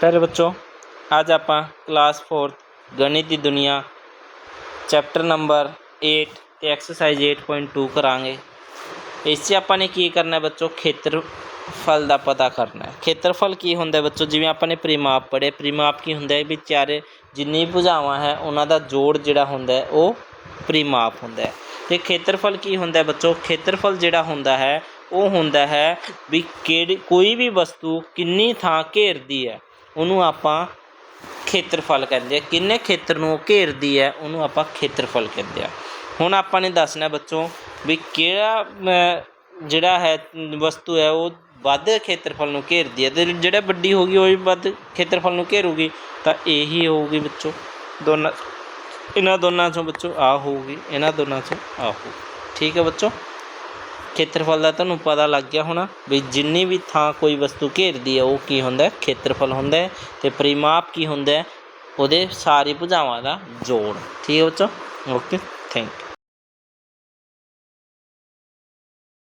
ਪਿਆਰੇ ਬੱਚੋ, ਅੱਜ ਆਪਾਂ ਕਲਾਸ 4 ਗਣਿਤ ਦੀ ਦੁਨੀਆ ਚੈਪਟਰ ਨੰਬਰ 8 ਤੇ ਐਕਸਰਸਾਈਜ਼ 8.2 ਕਰਾਂਗੇ। ਇਸ 'ਚ ਆਪਾਂ ਨੇ ਕੀ ਕਰਨਾ ਹੈ ਬੱਚੋ, ਖੇਤਰਫਲ ਦਾ ਪਤਾ ਕਰਨਾ ਹੈ। ਖੇਤਰਫਲ ਕੀ ਹੁੰਦਾ ਹੈ ਬੱਚੋ? ਜਿਵੇਂ ਆਪਾਂ ਨੇ ਪਰਿਮਾਪ ਪੜ੍ਹੇ ਪਰਿਮਾਪ ਕੀ ਹੁੰਦਾ ਹੈ? ਵੀ ਚਾਰੇ ਜਿੰਨੀ ਭੁਜਾਵਾਂ ਹੈ, ਉਹਨਾਂ ਦਾ ਜੋੜ ਜਿਹੜਾ ਹੁੰਦਾ ਹੈ, ਉਹ ਪਰਿਮਾਪ ਹੁੰਦਾ ਹੈ। ਤੇ ਖੇਤਰਫਲ ਕੀ ਹੁੰਦਾ ਹੈ ਬੱਚੋ? ਖੇਤਰਫਲ ਜਿਹੜਾ ਹੁੰਦਾ ਹੈ, ਉਹ ਹੁੰਦਾ ਹੈ ਵੀ ਕਿਹੜੀ, ਕੋਈ ਵੀ ਵਸਤੂ ਕਿੰਨੀ ਥਾਂ ਘੇਰਦੀ ਹੈ। ਉਹਨੂੰ ਆਪਾਂ ਖੇਤਰਫਲ ਕਹਿੰਦੇ ਆ। ਕਿੰਨੇ ਖੇਤਰ ਨੂੰ ਉਹ ਘੇਰਦੀ ਹੈ, ਉਹਨੂੰ ਆਪਾਂ ਖੇਤਰਫਲ ਕਹਿੰਦੇ ਆ। ਹੁਣ ਆਪਾਂ ਨੇ ਦੱਸਣਾ ਬੱਚੋ ਵੀ ਕਿਹੜਾ ਜਿਹੜਾ ਹੈ, ਵਸਤੂ ਹੈ, ਉਹ ਵੱਧ ਖੇਤਰਫਲ ਨੂੰ ਘੇਰਦੀ ਹੈ। ਤੇ ਜਿਹੜਾ ਵੱਡੀ ਹੋਗੀ ਉਹ ਵੀ ਵੱਧ ਖੇਤਰਫਲ ਨੂੰ ਘੇਰੂਗੀ। ਤਾਂ ਇਹੀ ਹੋਊਗੀ ਬੱਚੋ ਦੋਨਾਂ, ਇਹਨਾਂ ਦੋਨਾਂ ਚੋਂ ਬੱਚੋ ਆ ਹੋਊਗੀ, ਇਹਨਾਂ ਦੋਨਾਂ ਚੋਂ ਆ ਹੋਊਗੀ ਠੀਕ ਹੈ ਬੱਚੋ? ਖੇਤਰਫਲ ਦਾ ਤੁਹਾਨੂੰ ਪਤਾ ਲੱਗ ਗਿਆ ਹੋਣਾ ਵੀ ਜਿੰਨੀ ਵੀ ਥਾਂ ਕੋਈ ਵਸਤੂ ਘੇਰਦੀ ਹੈ ਉਹ ਕੀ ਹੁੰਦਾ ਹੈ? ਖੇਤਰਫਲ ਹੁੰਦਾ ਹੈ ਤੇ ਪਰਿਮਾਪ ਕੀ ਹੁੰਦਾ ਹੈ? ਉਹਦੇ ਸਾਰੀ ਭੁਜਾਵਾਂ ਦਾ ਜੋੜ। ਠੀਕ ਹੈ ਬੱਚੋ? Okay thank you